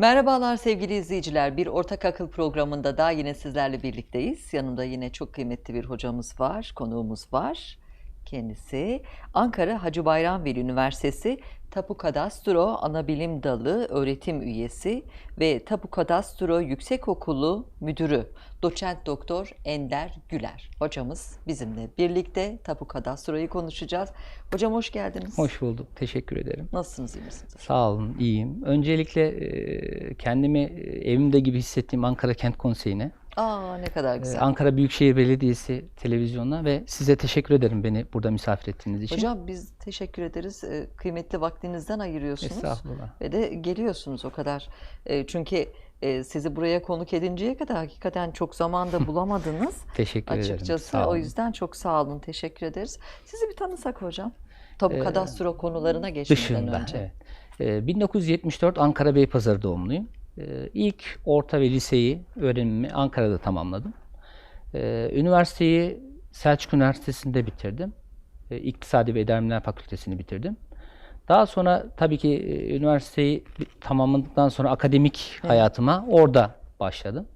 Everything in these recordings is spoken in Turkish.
Merhabalar sevgili izleyiciler. Bir Ortak Akıl programında daha yine sizlerle birlikteyiz. Yanımda yine çok kıymetli bir hocamız var, konuğumuz var. Kendisi Ankara Hacı Bayram Veli Üniversitesi Tapu Kadastro Anabilim Dalı öğretim üyesi ve Tapu Kadastro Yüksekokulu Müdürü Doçent Doktor Ender Güler. Hocamız bizimle birlikte Tapu Kadastro'yu konuşacağız. Hocam hoş geldiniz. Hoş bulduk. Teşekkür ederim. Nasılsınız, iyi misiniz? Sağ olun, iyiyim. Öncelikle kendimi evimde gibi hissettiğim Ankara Kent Konseyi'ne, Aa ne kadar e, güzel. Ankara Büyükşehir Belediyesi televizyonuna ve size teşekkür ederim beni burada misafir ettiğiniz için. Hocam biz teşekkür ederiz. Ee, Kıymetli vaktinizden ayırıyorsunuz. Estağfurullah. Ve de geliyorsunuz o kadar. Ee, Çünkü e, sizi buraya konuk edinceye kadar hakikaten çok zamanda bulamadınız Teşekkür ederim. açıkçası. O yüzden çok sağ olun. Teşekkür ederiz. Sizi bir tanısak hocam. Tabu Ee, kadastro konularına geçmeden Dışında. önce. evet. E, 1974 Ankara Beypazarı doğumluyum. E, İlk orta ve liseyi öğrenimimi Ankara'da tamamladım. E, Üniversiteyi Selçuk Üniversitesi'nde bitirdim. E, İktisadi ve İdari Bilimler Fakültesini bitirdim. Daha sonra tabii ki e, üniversiteyi tamamladıktan sonra akademik hayatıma orada başladım.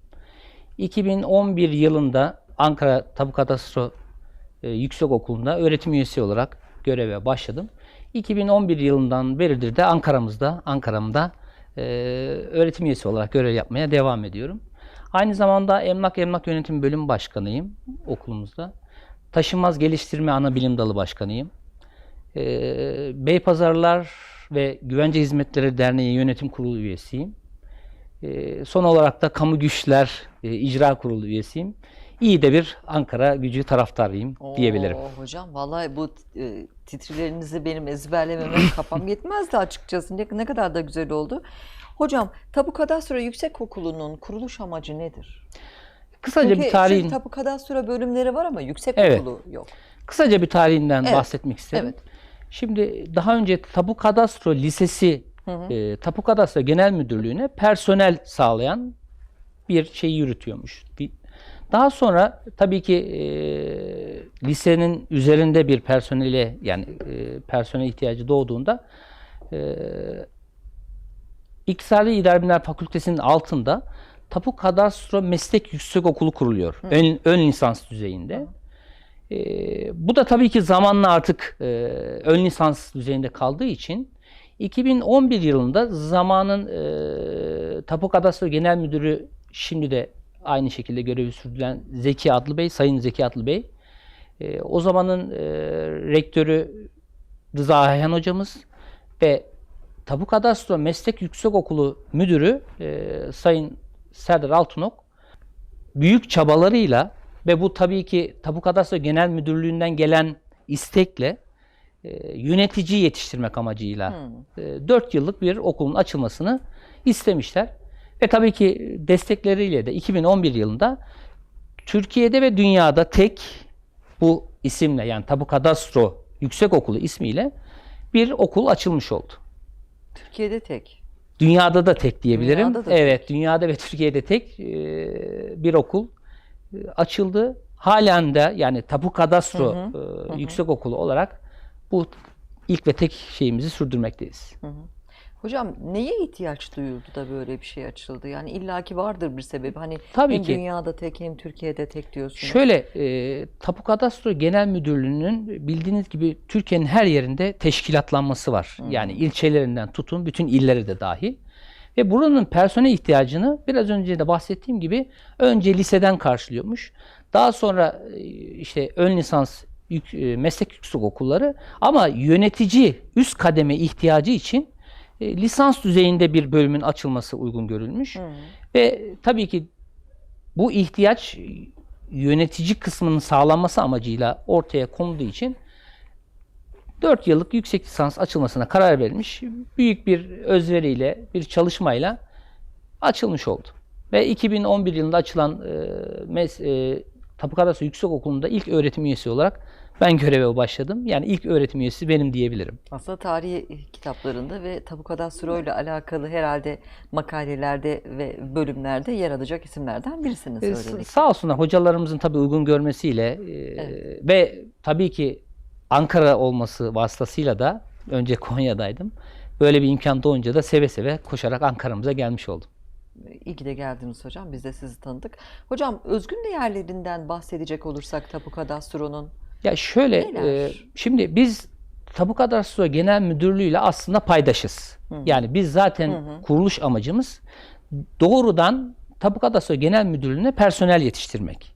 2011 yılında Ankara Tabu Kadastro e, Yüksekokulu'nda öğretim üyesi olarak göreve başladım. 2011 yılından beridir de Ankara'mızda, Ankara'mda e, öğretim üyesi olarak görev yapmaya devam ediyorum. Aynı zamanda Emlak Emlak Yönetim Bölüm Başkanıyım okulumuzda. Taşınmaz Geliştirme Ana Bilim Dalı Başkanıyım. E, Beypazarlar ve Güvence Hizmetleri Derneği Yönetim Kurulu üyesiyim. E, son olarak da Kamu Güçler e, İcra Kurulu üyesiyim. İyi de bir Ankara gücü taraftarıyım diyebilirim. Oo, hocam vallahi bu e, titrilerinizi benim ezberlememe kafam yetmezdi açıkçası. Ne, ne kadar da güzel oldu. Hocam Tabu Kadastro Yüksekokulu'nun kuruluş amacı nedir? Kısaca Çünkü, bir tarihin Tapu Kadastro bölümleri var ama yüksek Evet. okulu yok. kısaca bir tarihinden Evet, bahsetmek isterim. evet. Şimdi daha önce Tapu Kadastro Lisesi e, Tapu Kadastro Genel Müdürlüğü'ne personel sağlayan bir şey yürütüyormuş. Bir- Daha sonra tabii ki e, lisenin üzerinde bir personele yani e, personel ihtiyacı doğduğunda e, İktisadi İdari Bilimler Fakültesinin altında Tapu Kadastro Meslek Yüksekokulu kuruluyor. Ön, ön lisans düzeyinde. Ee, bu da tabii ki zamanla artık e, ön lisans düzeyinde kaldığı için 2011 yılında zamanın e, Tapu Kadastro Genel Müdürü şimdi de aynı şekilde görevi sürdüren Zeki Adlı Bey, Sayın Zeki Adlı Bey, e, o zamanın e, rektörü Rıza Ayhan hocamız ve Tapu Kadastro Meslek Yüksekokulu Müdürü e, Sayın Serdar Altunok büyük çabalarıyla ve bu tabii ki Tapu Kadastro Genel Müdürlüğü'nden gelen istekle e, yönetici yetiştirmek amacıyla Hmm. 4 yıllık bir okulun açılmasını istemişler. Ve tabii ki destekleriyle de 2011 yılında Türkiye'de ve dünyada tek bu isimle yani Tapu Kadastro Yüksekokulu ismiyle bir okul açılmış oldu. Türkiye'de tek. Dünyada da tek diyebilirim. Dünyada da evet, dünyada ve Türkiye'de tek e, bir okul e, açıldı. Halen de yani Tapu Kadastro e, Yüksekokulu olarak bu ilk ve tek şeyimizi sürdürmekteyiz. Hocam neye ihtiyaç duyuldu da böyle bir şey açıldı? Yani illaki vardır bir sebebi. Hani Tabii hem ki. dünyada tek hem Türkiye'de tek diyorsunuz. Şöyle, e, Tapu Kadastro Genel Müdürlüğü'nün bildiğiniz gibi Türkiye'nin her yerinde teşkilatlanması var. Yani ilçelerinden tutun bütün illere de dahil. Ve buranın personel ihtiyacını biraz önce de bahsettiğim gibi önce liseden karşılıyormuş. Daha sonra e, işte ön lisans yük- e, meslek yüksek okulları ama yönetici üst kademe ihtiyacı için e, lisans düzeyinde bir bölümün açılması uygun görülmüş. Ve tabii ki bu ihtiyaç yönetici kısmının sağlanması amacıyla ortaya konulduğu için 4 yıllık yüksek lisans açılmasına karar verilmiş. Büyük bir özveriyle, bir çalışmayla açılmış oldu. Ve 2011 yılında açılan e, mes, e, Tapu Kadastro Yüksekokulu'nda ilk öğretim üyesi olarak ben göreve başladım. Yani ilk öğretim üyesi benim diyebilirim. Aslında tarihi kitaplarında ve tabu kadastro ile alakalı herhalde makalelerde ve bölümlerde yer alacak isimlerden birisiniz E, öylelikle. Sağ olsunlar hocalarımızın tabii uygun görmesiyle e, ve tabii ki Ankara olması vasıtasıyla da önce Konya'daydım. Böyle bir imkan doğunca da seve seve koşarak Ankara'mıza gelmiş oldum. İyi ki de geldiniz hocam. Biz de sizi tanıdık. Hocam özgün değerlerinden bahsedecek olursak Tapu Kadastro'nun Ya şöyle, Neler? e, şimdi biz Tapu Kadastro Genel Müdürlüğü ile aslında paydaşız. Yani biz zaten kuruluş amacımız doğrudan Tapu Kadastro Genel Müdürlüğü'ne personel yetiştirmek.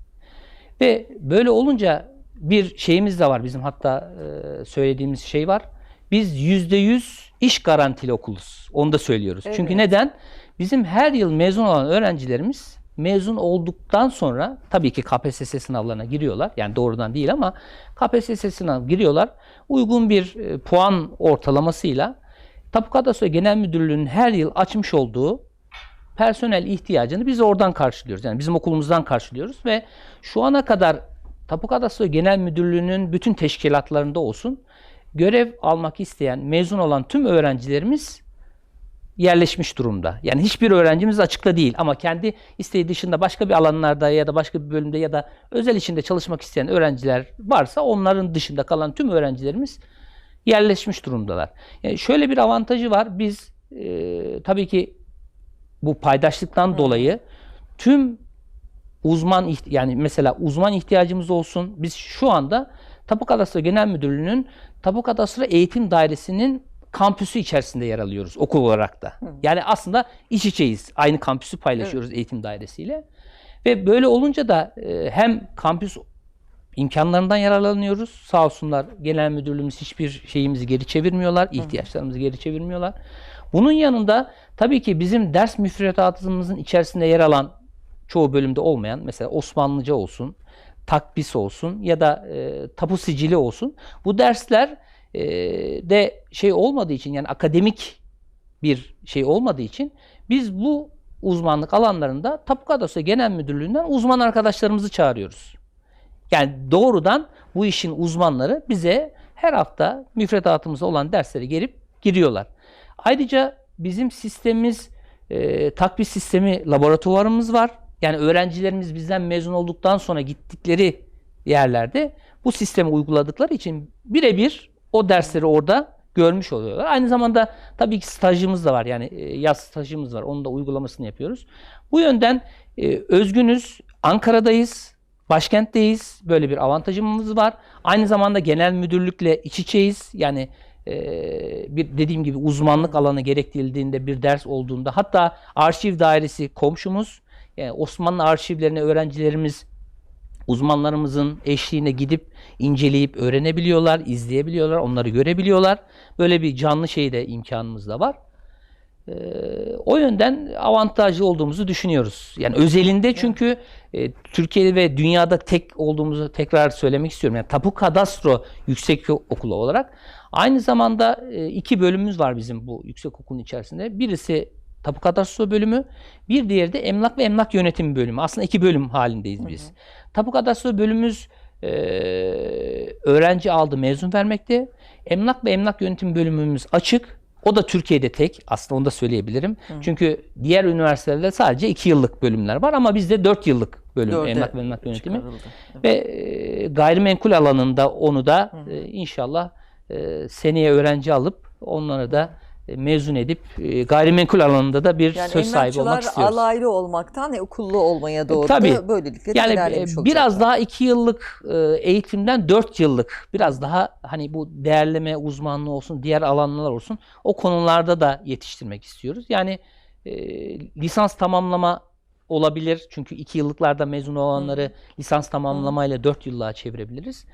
Ve böyle olunca bir şeyimiz de var bizim hatta e, söylediğimiz şey var. Biz yüzde yüz iş garantili okuluz. Onu da söylüyoruz. Çünkü Evet. neden? Bizim her yıl mezun olan öğrencilerimiz mezun olduktan sonra tabii ki KPSS sınavlarına giriyorlar. Yani doğrudan değil ama KPSS sınavına giriyorlar. Uygun bir e, puan ortalamasıyla Tapu Kadastro Genel Müdürlüğü'nün her yıl açmış olduğu personel ihtiyacını biz oradan karşılıyoruz. Yani bizim okulumuzdan karşılıyoruz ve şu ana kadar Tapu Kadastro Genel Müdürlüğü'nün bütün teşkilatlarında olsun görev almak isteyen, mezun olan tüm öğrencilerimiz yerleşmiş durumda. Yani hiçbir öğrencimiz açıkta değil ama kendi isteği dışında başka bir alanlarda ya da başka bir bölümde ya da özel içinde çalışmak isteyen öğrenciler varsa onların dışında kalan tüm öğrencilerimiz yerleşmiş durumdalar. Yani şöyle bir avantajı var. Biz e, tabii ki bu paydaşlıktan dolayı tüm uzman yani mesela uzman ihtiyacımız olsun. Biz şu anda Tapu Kadastro Genel Müdürlüğü'nün Tapu Kadastro Eğitim Dairesi'nin kampüsü içerisinde yer alıyoruz okul olarak da. Yani aslında iç içeyiz. Aynı kampüsü paylaşıyoruz eğitim dairesiyle. Ve böyle olunca da e, hem kampüs imkanlarından yararlanıyoruz. Sağ olsunlar genel müdürlüğümüz hiçbir şeyimizi geri çevirmiyorlar, ihtiyaçlarımızı geri çevirmiyorlar. Bunun yanında tabii ki bizim ders müfredatımızın içerisinde yer alan çoğu bölümde olmayan mesela Osmanlıca olsun, takbis olsun ya da e, tapu sicili olsun. Bu dersler e, de şey olmadığı için yani akademik bir şey olmadığı için biz bu uzmanlık alanlarında Tapu Kadastro Genel Müdürlüğü'nden uzman arkadaşlarımızı çağırıyoruz. Yani doğrudan bu işin uzmanları bize her hafta müfredatımızda olan derslere gelip giriyorlar. Ayrıca bizim sistemimiz e, takviye sistemi laboratuvarımız var. Yani öğrencilerimiz bizden mezun olduktan sonra gittikleri yerlerde bu sistemi uyguladıkları için birebir o dersleri orada görmüş oluyorlar. Aynı zamanda tabii ki stajımız da var. Yani e, yaz stajımız var. Onun da uygulamasını yapıyoruz. Bu yönden e, özgünüz. Ankara'dayız. Başkentteyiz. Böyle bir avantajımız var. Aynı zamanda genel müdürlükle iç içeyiz. Yani e, bir dediğim gibi uzmanlık alanı gerektirildiğinde bir ders olduğunda hatta arşiv dairesi komşumuz. Yani Osmanlı arşivlerine öğrencilerimiz uzmanlarımızın eşliğine gidip inceleyip öğrenebiliyorlar, izleyebiliyorlar, onları görebiliyorlar. Böyle bir canlı şey de imkanımız da var. Ee, o yönden avantajlı olduğumuzu düşünüyoruz. Yani özelinde çünkü e, Türkiye ve dünyada tek olduğumuzu tekrar söylemek istiyorum. Yani Tapu Kadastro Yüksek Okulu olarak. Aynı zamanda e, iki bölümümüz var bizim bu yüksek okulun içerisinde. Birisi Tapu Kadastro bölümü, bir diğeri de Emlak ve Emlak Yönetimi bölümü. Aslında iki bölüm halindeyiz biz. Tapu Kadastro bölümümüz e, öğrenci aldı, mezun vermekte. Emlak ve Emlak Yönetimi bölümümüz açık. O da Türkiye'de tek. Aslında onu da söyleyebilirim. Çünkü diğer üniversitelerde sadece 2 yıllık bölümler var ama bizde 4 yıllık bölüm Dörde Emlak ve Emlak Yönetimi. çıkarıldı. Ve e, gayrimenkul alanında onu da e, inşallah e, seneye öğrenci alıp onları da mezun edip e, gayrimenkul alanında da bir Yani söz sahibi olmak istiyoruz. alaylı olmaktan e, okullu olmaya doğru tabii. da böylelikle Yani ilerlemiş e, olacaklar. biraz daha iki yıllık e, eğitimden dört yıllık biraz daha hani bu değerleme uzmanlığı olsun diğer alanlar olsun o konularda da yetiştirmek istiyoruz. Yani e, lisans tamamlama olabilir çünkü iki yıllıklarda mezun olanları lisans tamamlamayla dört yıllığa çevirebiliriz.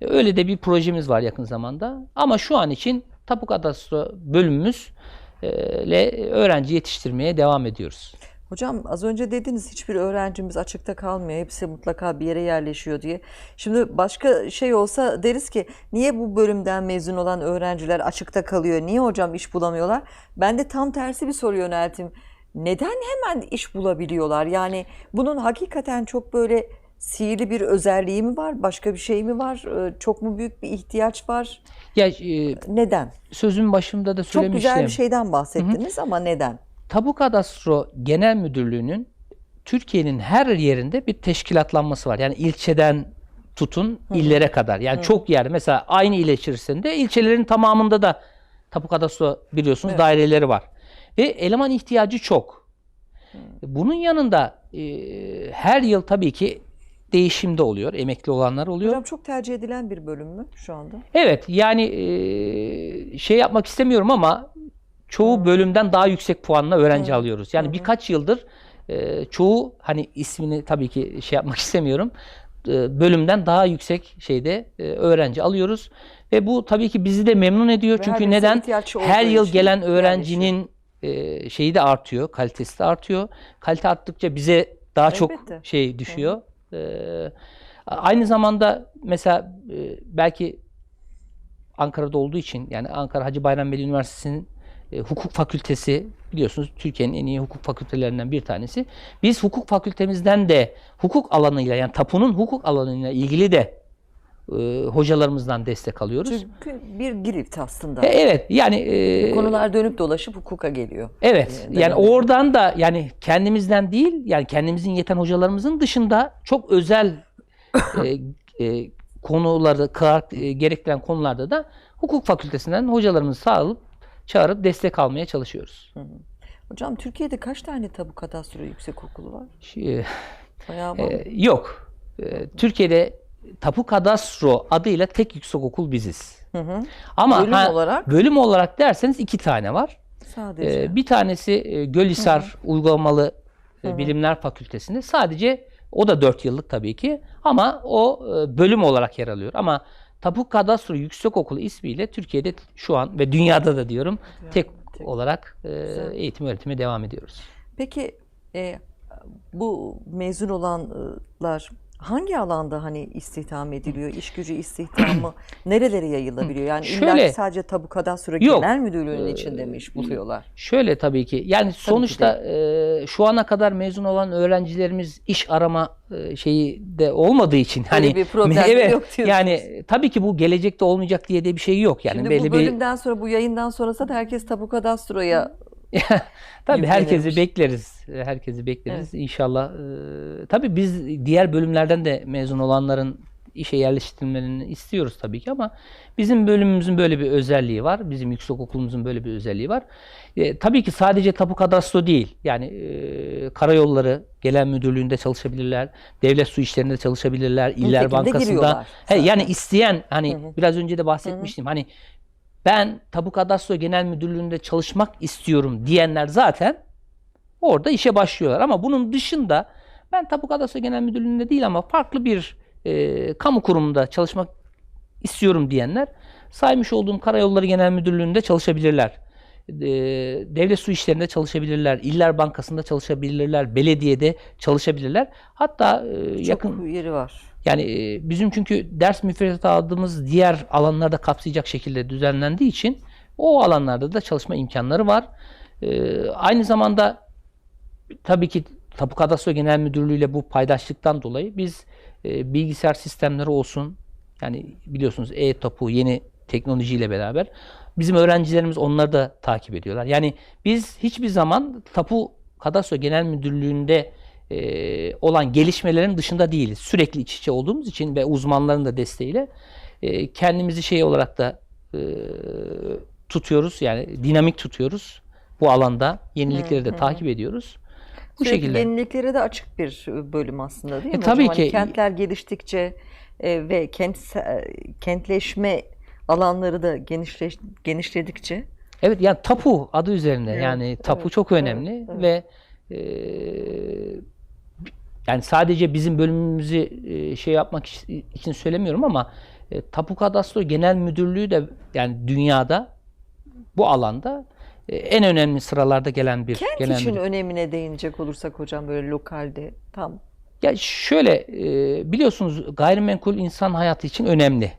E, Öyle de bir projemiz var yakın zamanda ama şu an için Tapu Kadastro bölümümüz e, ile öğrenci yetiştirmeye devam ediyoruz. Hocam az önce dediniz hiçbir öğrencimiz açıkta kalmıyor. Hepsi mutlaka bir yere yerleşiyor diye. Şimdi başka şey olsa deriz ki niye bu bölümden mezun olan öğrenciler açıkta kalıyor? Niye hocam iş bulamıyorlar? Ben de tam tersi bir soru yöneltim. Neden hemen iş bulabiliyorlar? Yani bunun hakikaten çok böyle sihirli bir özelliği mi var? Başka bir şey mi var? Ee, Çok mu büyük bir ihtiyaç var? Ya e, Neden? sözün başında da Çok söylemiştim. güzel bir şeyden bahsettiniz ama neden? Tabu Kadastro Genel Müdürlüğü'nün Türkiye'nin her yerinde bir teşkilatlanması var. Yani ilçeden tutun illere kadar. Yani çok yer. Mesela aynı il içerisinde ilçelerin tamamında da tapu kadastro biliyorsunuz Evet. daireleri var. Ve eleman ihtiyacı çok. Bunun yanında e, her yıl tabii ki değişimde oluyor. Emekli olanlar oluyor. Hocam çok tercih edilen bir bölüm mü şu anda? Evet yani e, şey yapmak istemiyorum ama çoğu bölümden daha yüksek puanla öğrenci Hı. alıyoruz. Yani Hı hı. birkaç yıldır e, çoğu hani ismini tabii ki şey yapmak istemiyorum. e, bölümden daha yüksek şeyde öğrenci alıyoruz ve bu tabii ki bizi de memnun ediyor. Ve Çünkü neden? Her yıl için gelen öğrencinin şeyi de artıyor, kalitesi de artıyor. Kalite arttıkça bize daha çok Elbette. şey düşüyor. E, aynı zamanda mesela e, belki Ankara'da olduğu için yani Ankara Hacı Bayram Veli Üniversitesi'nin e, hukuk fakültesi biliyorsunuz Türkiye'nin en iyi hukuk fakültelerinden bir tanesi. Biz hukuk fakültemizden de hukuk alanıyla yani tapunun hukuk alanıyla ilgili de e, hocalarımızdan destek alıyoruz. Çünkü bir girift aslında. E, evet yani e, Konular dönüp dolaşıp hukuka geliyor. Evet. e, Yani oradan da yani kendimizden değil yani kendimizin yeten hocalarımızın dışında çok özel e, e, konuları e, gerektiren konularda da hukuk fakültesinden hocalarımızı sağlayıp çağırıp destek almaya çalışıyoruz. Hocam Türkiye'de kaç tane tabu kadastro yüksek okulu var? Şi- Bayağı e, yok. E, Türkiye'de Tapu Kadastro adıyla tek yüksek okul biziz. Hı hı. Ama Bölüm ha, olarak? bölüm olarak derseniz iki tane var. Sadece. Ee, bir tanesi e, Gölhisar Uygulamalı e, Bilimler Fakültesi'nde sadece o da 4 yıllık tabii ki ama o e, bölüm olarak yer alıyor. Ama Tapu Kadastro Yüksekokulu ismiyle Türkiye'de şu an ve dünyada da diyorum tek tek. olarak e, Güzel. eğitim öğretime devam ediyoruz. Peki e, bu mezun olanlar hangi alanda hani istihdam ediliyor? İş gücü istihdamı nerelere yayılabiliyor? Yani illa Şöyle- ki sadece tabu kadastro genel müdürlüğünün Ee, içinde mi iş buluyorlar? Şöyle tabii ki yani sonuçta e, şu ana kadar mezun olan öğrencilerimiz iş arama e, şeyi de olmadığı için hani bir problem evet yok diyorsunuz. yani tabii ki bu gelecekte olmayacak diye de bir şey yok yani Şimdi belli bu bir bölümden sonra bu yayından sonrası da herkes tabu kadastroya Tabii herkesi bekleriz. Herkesi bekleriz inşallah. Ee, tabii biz diğer bölümlerden de mezun olanların işe yerleştirilmelerini istiyoruz tabii ki ama bizim bölümümüzün böyle bir özelliği var. Bizim yüksek okulumuzun böyle bir özelliği var. Ee, tabii ki sadece tapu kadastro değil. Yani e, karayolları genel müdürlüğünde çalışabilirler. Devlet su işlerinde çalışabilirler. İller Bankası'nda. He, yani isteyen hani Hı hı. biraz önce de bahsetmiştim. Hani ben Tapu Kadastro Genel Müdürlüğü'nde çalışmak istiyorum diyenler zaten orada işe başlıyorlar. Ama bunun dışında ben Tapu Kadastro Genel Müdürlüğü'nde değil ama farklı bir e, kamu kurumunda çalışmak istiyorum diyenler saymış olduğum Karayolları Genel Müdürlüğü'nde çalışabilirler. E, devlet su işlerinde çalışabilirler, İller Bankası'nda çalışabilirler, belediyede çalışabilirler. Hatta e, yakın çok yeri var. Yani e, bizim çünkü ders müfredatı aldığımız diğer alanlarda kapsayacak şekilde düzenlendiği için o alanlarda da çalışma imkanları var. E, aynı zamanda tabii ki Tapu Kadastro Genel Müdürlüğü ile bu paydaşlıktan dolayı biz e, bilgisayar sistemleri olsun yani biliyorsunuz e-tapu yeni teknolojiyle beraber bizim öğrencilerimiz onları da takip ediyorlar. Yani biz hiçbir zaman Tapu Kadastro Genel Müdürlüğü'nde e, olan gelişmelerin dışında değiliz. Sürekli iç içe olduğumuz için ve uzmanların da desteğiyle e, kendimizi şey olarak da e, tutuyoruz. Yani dinamik tutuyoruz. Bu alanda yenilikleri de takip ediyoruz. Bu Sürekli şekilde. yeniliklere de açık bir bölüm aslında değil E, mi? tabii hocam? Hani ki. kentler geliştikçe e, ve kent kentleşme alanları da genişleş, genişledikçe Evet yani tapu adı üzerinde Evet, yani tapu evet, çok önemli evet, evet. ve e, yani sadece bizim bölümümüzü e, şey yapmak iç- için söylemiyorum ama e, Tapu Kadastro Genel Müdürlüğü de yani dünyada bu alanda e, en önemli sıralarda gelen bir kent genel için müdür. önemine değinecek olursak hocam böyle lokalde tam Ya şöyle biliyorsunuz gayrimenkul insan hayatı için önemli.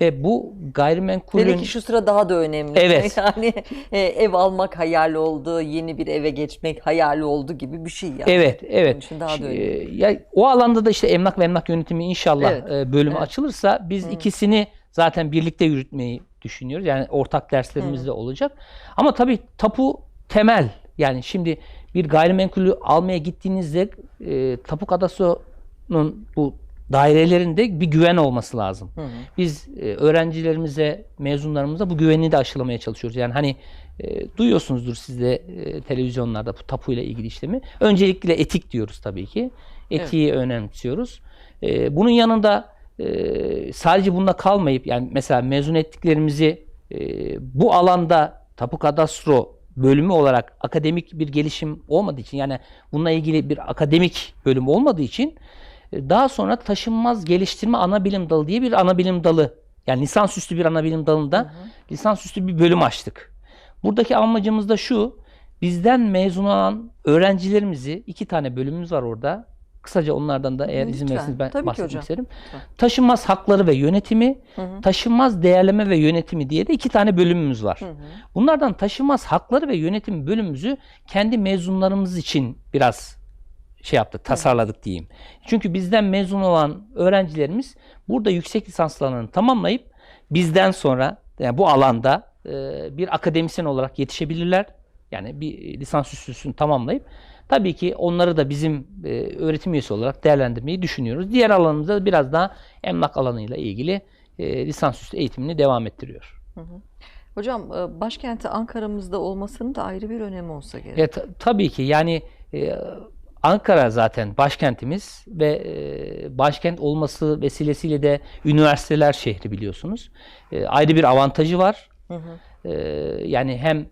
Ve bu gayrimenkulün Hele ki şu sıra daha da önemli. Evet. Yani e, ev almak hayal oldu, yeni bir eve geçmek hayal oldu gibi bir şey yani. Evet, Onun evet. için daha da Ş- önemli. e, Ya o alanda da işte emlak ve emlak yönetimi inşallah Evet, e, bölümü evet. açılırsa biz ikisini zaten birlikte yürütmeyi düşünüyoruz. Yani ortak derslerimiz de olacak. Ama tabii tapu temel. Yani şimdi bir gayrimenkulü almaya gittiğinizde e, tapu kadastro'nun bu dairelerinde bir güven olması lazım. Hı hı. Biz e, öğrencilerimize, mezunlarımıza bu güveni de aşılamaya çalışıyoruz. Yani hani e, duyuyorsunuzdur siz de e, televizyonlarda bu tapuyla ilgili işlemi. Öncelikle etik diyoruz tabii ki. Etiği önemsiyoruz. E, bunun yanında e, sadece bununla kalmayıp yani mesela mezun ettiklerimizi e, bu alanda tapu kadastro bölümü olarak akademik bir gelişim olmadığı için yani bununla ilgili bir akademik bölüm olmadığı için daha sonra taşınmaz geliştirme ana bilim dalı diye bir ana bilim dalı yani lisansüstü bir ana bilim dalında lisansüstü bir bölüm açtık. Buradaki amacımız da şu. Bizden mezun olan öğrencilerimizi iki tane bölümümüz var orada. Kısaca onlardan da eğer izin verirseniz ben Tabii bahsetmek isterim. Lütfen. Taşınmaz hakları ve yönetimi, Hı hı. taşınmaz değerleme ve yönetimi diye de iki tane bölümümüz var. Hı hı. Bunlardan taşınmaz hakları ve yönetim bölümümüzü kendi mezunlarımız için biraz şey yaptık, tasarladık diyeyim. Çünkü bizden mezun olan öğrencilerimiz burada yüksek lisanslarını tamamlayıp bizden sonra yani bu alanda e, bir akademisyen olarak yetişebilirler. Yani bir lisansüstüsünü tamamlayıp tabii ki onları da bizim e, öğretim üyesi olarak değerlendirmeyi düşünüyoruz. Diğer alanımızda biraz daha emlak alanıyla ilgili e, lisansüstü eğitimini devam ettiriyor. Hocam e, başkenti Ankara'mızda olmasının da ayrı bir önemi olsa gerek. E, ta- tabii ki yani e, Ankara zaten başkentimiz ve e, başkent olması vesilesiyle de üniversiteler şehri biliyorsunuz. E, ayrı bir avantajı var. Hı hı. E, yani hem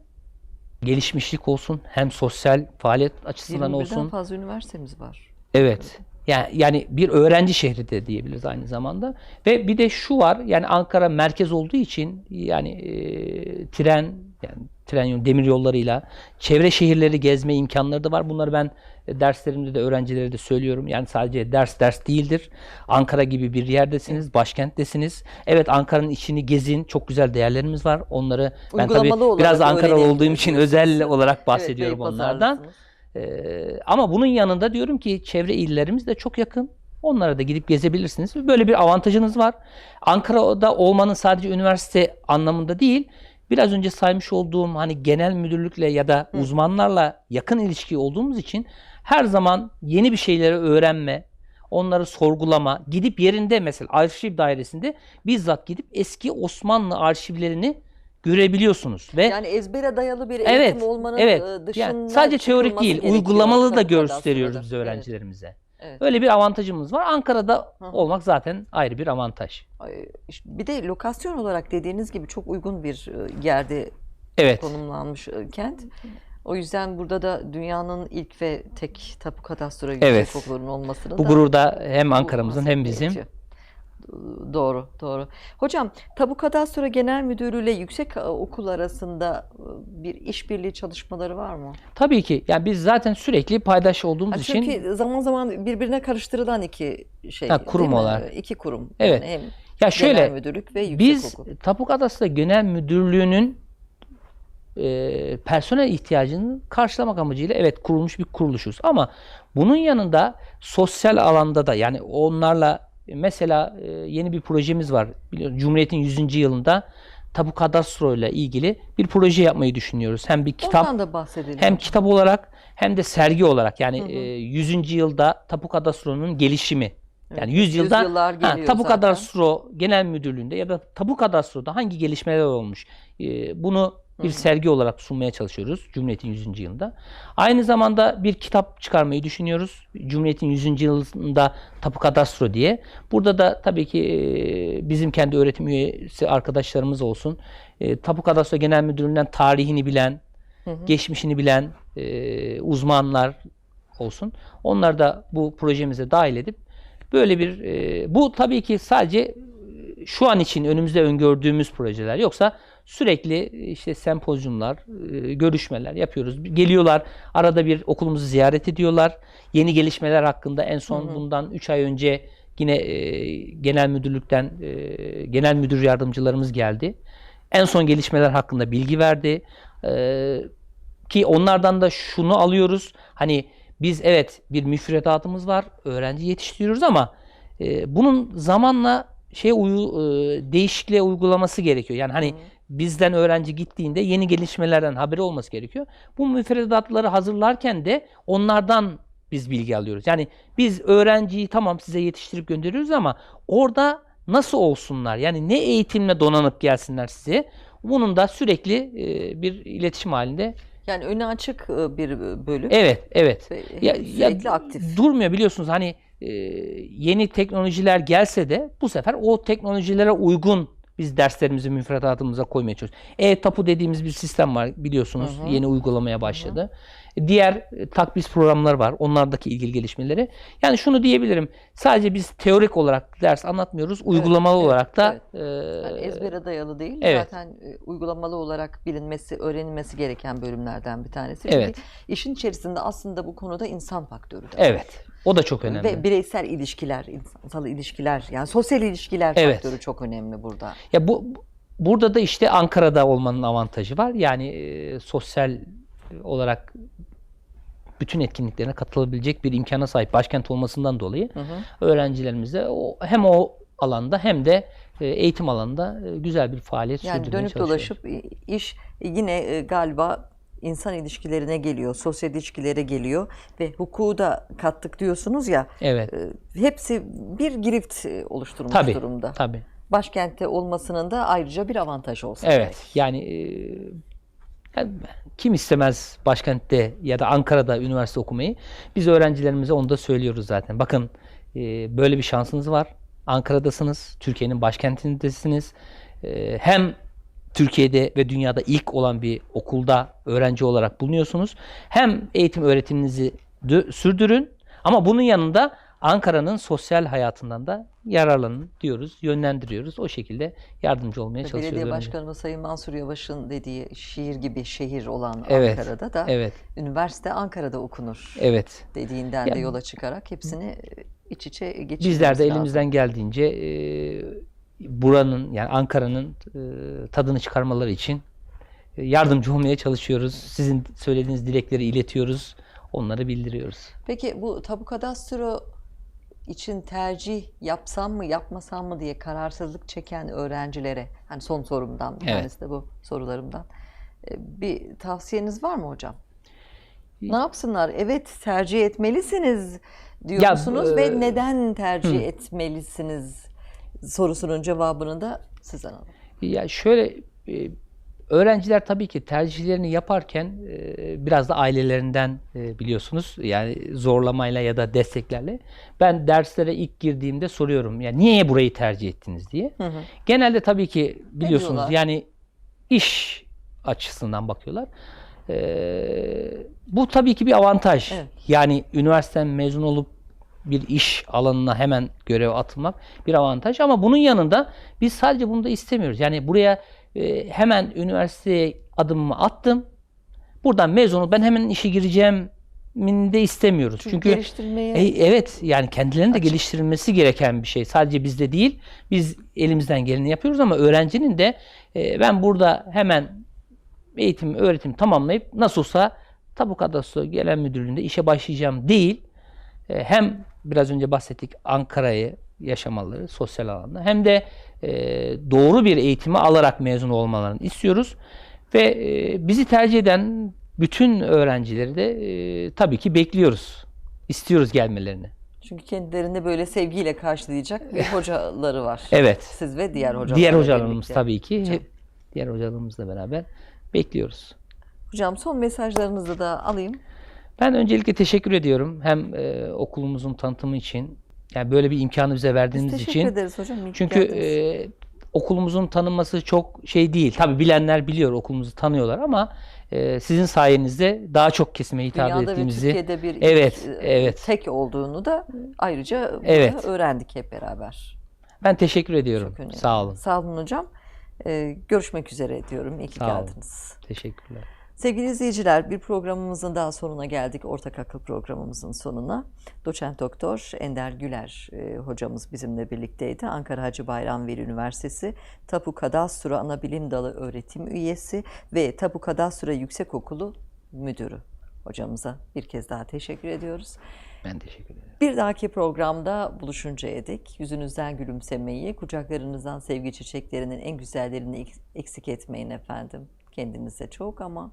gelişmişlik olsun hem sosyal faaliyet açısından 21'den olsun. fazla üniversitemiz var. Evet. Yani, yani bir öğrenci şehri de diyebiliriz aynı zamanda. Ve bir de şu var yani Ankara merkez olduğu için yani e, tren yani tren demir yollarıyla çevre şehirleri gezme imkanları da var. Bunları ben derslerimde de öğrencilere de söylüyorum. Yani sadece ders ders değildir. Ankara gibi bir yerdesiniz, başkenttesiniz. Evet Ankara'nın içini gezin. Çok güzel değerlerimiz var. Onları ben tabii biraz Ankara olduğum için özel olarak Evet, bahsediyorum onlardan. Beypazarlısınız. Ee, ama bunun yanında diyorum ki çevre illerimiz de çok yakın. Onlara da gidip gezebilirsiniz. Böyle bir avantajınız var. Ankara'da olmanın sadece üniversite anlamında değil, biraz önce saymış olduğum hani genel müdürlükle ya da uzmanlarla yakın ilişki olduğumuz için her zaman yeni bir şeyleri öğrenme, onları sorgulama, gidip yerinde mesela arşiv dairesinde bizzat gidip eski Osmanlı arşivlerini görebiliyorsunuz ve Yani ezbere dayalı bir eğitim Evet, olmanın evet. e, dışında Yani sadece teorik değil, uygulamalı da gösteriyoruz biz öğrencilerimize. Evet. Öyle bir avantajımız var. Ankara'da Hı olmak zaten ayrı bir avantaj. Bir de lokasyon olarak dediğiniz gibi çok uygun bir e, yerde Evet. konumlanmış e, kent. O yüzden burada da dünyanın ilk ve tek tapu kadastro yüksek Evet. okulunun olmasının Bu da gurur da hem Ankara'mızın hem bizim. gerekiyor. Doğru, doğru. Hocam, Tabu Kadastro Genel Müdürlüğü ile yüksek e, okul arasında e, bir işbirliği çalışmaları var mı? Tabii ki. Yani biz zaten sürekli paydaş olduğumuz Ha, için çünkü zaman zaman birbirine karıştırılan iki şey. Ha, kurum olarak. İki kurum. Evet. Yani hem ya Genel şöyle Müdürlük ve Yüksek biz Okul. Tapu Kadastro Genel Müdürlüğü'nün e, personel ihtiyacını karşılamak amacıyla evet kurulmuş bir kuruluşuz. Ama bunun yanında sosyal alanda da yani onlarla mesela e, yeni bir projemiz var. Biliyorsun Cumhuriyet'in 100. yılında Tapu Kadastro ile ilgili bir proje yapmayı düşünüyoruz. Hem bir kitap da bahsedelim. hem kitap olarak hem de sergi olarak yani Hı hı. e, 100. yılda Tapu Kadastro'nun gelişimi. Yani 100 yılda ha, Tapu zaten. Kadastro Genel Müdürlüğü'nde ya da Tapu Kadastro'da hangi gelişmeler olmuş? e, bunu bir sergi olarak sunmaya çalışıyoruz Cumhuriyet'in 100. yılında. Aynı zamanda bir kitap çıkarmayı düşünüyoruz. Cumhuriyet'in 100. yılında Tapu Kadastro diye. Burada da tabii ki e, bizim kendi öğretim üyesi arkadaşlarımız olsun. E, Tapu Kadastro Genel Müdürlüğü'nden tarihini bilen, geçmişini bilen e, uzmanlar olsun. Onlar da bu projemize dahil edip böyle bir bu tabii ki sadece şu an için önümüzde öngördüğümüz projeler yoksa sürekli işte sempozyumlar, e, görüşmeler yapıyoruz. Geliyorlar arada bir okulumuzu ziyaret ediyorlar. Yeni gelişmeler hakkında en son bundan 3 ay önce yine e, genel müdürlükten e, genel müdür yardımcılarımız geldi. En son gelişmeler hakkında bilgi verdi. E, ki onlardan da şunu alıyoruz. Hani biz evet bir müfredatımız var. Öğrenci yetiştiriyoruz ama e, bunun zamanla şey uyu, e, değişikliğe uygulaması gerekiyor. Yani hani bizden öğrenci gittiğinde yeni gelişmelerden haberi olması gerekiyor. Bu müfredatları hazırlarken de onlardan biz bilgi alıyoruz. Yani biz öğrenciyi tamam size yetiştirip gönderiyoruz ama orada nasıl olsunlar? Yani ne eğitimle donanıp gelsinler size? Bunun da sürekli e, bir iletişim halinde. Yani önü açık e, bir bölüm Evet, evet. ve Ya, sürekli ya aktif. durmuyor biliyorsunuz hani e, yeni teknolojiler gelse de bu sefer o teknolojilere uygun biz derslerimizi müfredatımıza koymaya çalışıyoruz. E-tapu dediğimiz bir sistem var biliyorsunuz. Hı hı. Yeni uygulamaya başladı. Diğer e, takbis programları var. Onlardaki ilgili gelişmeleri. Yani şunu diyebilirim. Sadece biz teorik olarak ders anlatmıyoruz. Uygulamalı evet, olarak da Yani e, ezbere dayalı değil. evet. Zaten e, uygulamalı olarak bilinmesi, öğrenilmesi gereken bölümlerden bir tanesi. Çünkü Evet. işin içerisinde aslında bu konuda insan faktörü de var. evet. O da çok önemli. Ve bireysel ilişkiler, insansal ilişkiler, yani sosyal ilişkiler Evet. faktörü çok önemli burada. Ya bu bu- burada da işte Ankara'da olmanın avantajı var. Yani e, sosyal olarak bütün etkinliklerine katılabilecek bir imkana sahip başkent olmasından dolayı Hı hı. öğrencilerimize o, hem o alanda hem de e, eğitim alanında e, güzel bir faaliyet Yani sürdürmeye dönüp dolaşıp iş yine e, galiba insan ilişkilerine geliyor, sosyal ilişkilere geliyor ve hukuku da kattık diyorsunuz ya. Evet. Hepsi bir girift oluşturmuş Tabii. durumda. Tabii. Başkentte olmasının da ayrıca bir avantajı olsa Evet. gerek. Yani, kim istemez başkentte ya da Ankara'da üniversite okumayı? Biz öğrencilerimize onu da söylüyoruz zaten. Bakın e, böyle bir şansınız var. Ankara'dasınız. Türkiye'nin başkentindesiniz. E, hem Türkiye'de ve dünyada ilk olan bir okulda öğrenci olarak bulunuyorsunuz. Hem eğitim öğretiminizi sürdürün ama bunun yanında Ankara'nın sosyal hayatından da yararlanın diyoruz, yönlendiriyoruz. O şekilde yardımcı olmaya çalışıyoruz. Belediye. Başkanımız Sayın Mansur Yavaş'ın dediği şiir gibi şehir olan Evet, Ankara'da da Evet, üniversite Ankara'da okunur evet. dediğinden de Ya- yola çıkarak hepsini e, iç içe geçirmemiz Bizler de lazım. elimizden geldiğince e, buranın yani Ankara'nın e, tadını çıkarmaları için e, yardımcı olmaya çalışıyoruz. Sizin söylediğiniz dilekleri iletiyoruz. Onları bildiriyoruz. Peki bu tabu kadastro için tercih yapsam mı yapmasam mı diye kararsızlık çeken öğrencilere hani son sorumdan bir Evet. tanesi de bu sorularımdan e, bir tavsiyeniz var mı hocam? Ne yapsınlar? Evet tercih etmelisiniz diyor Ya, musunuz e, ve neden tercih etmelisiniz sorusunun cevabını da sizden alalım. Ya şöyle e, öğrenciler tabii ki tercihlerini yaparken e, biraz da ailelerinden e, biliyorsunuz yani zorlamayla ya da desteklerle ben derslere ilk girdiğimde soruyorum ya niye burayı tercih ettiniz diye. Hı hı. Genelde tabii ki biliyorsunuz yani iş açısından bakıyorlar. Ee, bu tabii ki bir avantaj. Evet. Yani üniversiteden mezun olup bir iş alanına hemen görev atılmak bir avantaj ama bunun yanında biz sadece bunu da istemiyoruz. Yani buraya e, hemen üniversiteye adımımı attım. Buradan mezun olup ben hemen işe gireceğim de istemiyoruz. Çünkü, Çünkü geliştirmeye e, evet yani kendilerinin de Açık. geliştirilmesi gereken bir şey. Sadece bizde değil. Biz elimizden geleni yapıyoruz ama öğrencinin de e, ben burada hemen eğitim, öğretim tamamlayıp nasıl olsa tabu kadastro genel müdürlüğünde işe başlayacağım değil. E, hem biraz önce bahsettik Ankara'yı yaşamaları sosyal alanda hem de e, doğru bir eğitimi alarak mezun olmalarını istiyoruz. Ve e, bizi tercih eden bütün öğrencileri de e, tabii ki bekliyoruz. İstiyoruz gelmelerini. çünkü kendilerini böyle sevgiyle karşılayacak bir hocaları var. Evet. Siz ve diğer hocalarla Diğer hocalarımız tabii ki. Hocam. Diğer hocalarımızla beraber bekliyoruz. Hocam son mesajlarınızı da alayım. Ben öncelikle teşekkür ediyorum. Hem e, okulumuzun tanıtımı için, yani böyle bir imkanı bize Biz verdiğiniz teşekkür için. ederiz hocam. İyi ki Çünkü geldiniz. e, okulumuzun tanınması çok şey değil. Tabii bilenler biliyor, okulumuzu tanıyorlar ama e, sizin sayenizde daha çok kesime hitap Dünyada ve ettiğimizi. Türkiye'de bir ilk, Evet, e, evet. tek olduğunu da ayrıca burada Evet. öğrendik hep beraber. Ben teşekkür ediyorum. Çok önemli. Sağ olun. Sağ olun hocam. Ee, görüşmek üzere diyorum. İyi ki Sağ olun. geldiniz. Teşekkürler. Sevgili izleyiciler, bir programımızın daha sonuna geldik. Ortak Akıl programımızın sonuna. Doçent Doktor Ender Güler e, hocamız bizimle birlikteydi. Ankara Hacı Bayram Veli Üniversitesi Tapu Kadastro Anabilim Dalı öğretim üyesi ve Tapu Kadastro Yüksekokulu müdürü hocamıza bir kez daha teşekkür ediyoruz. Ben teşekkür ederim. Bir dahaki programda buluşuncaya dek yüzünüzden gülümsemeyi, kucaklarınızdan sevgi çiçeklerinin en güzellerini eks- eksik etmeyin efendim. Kendinize çok ama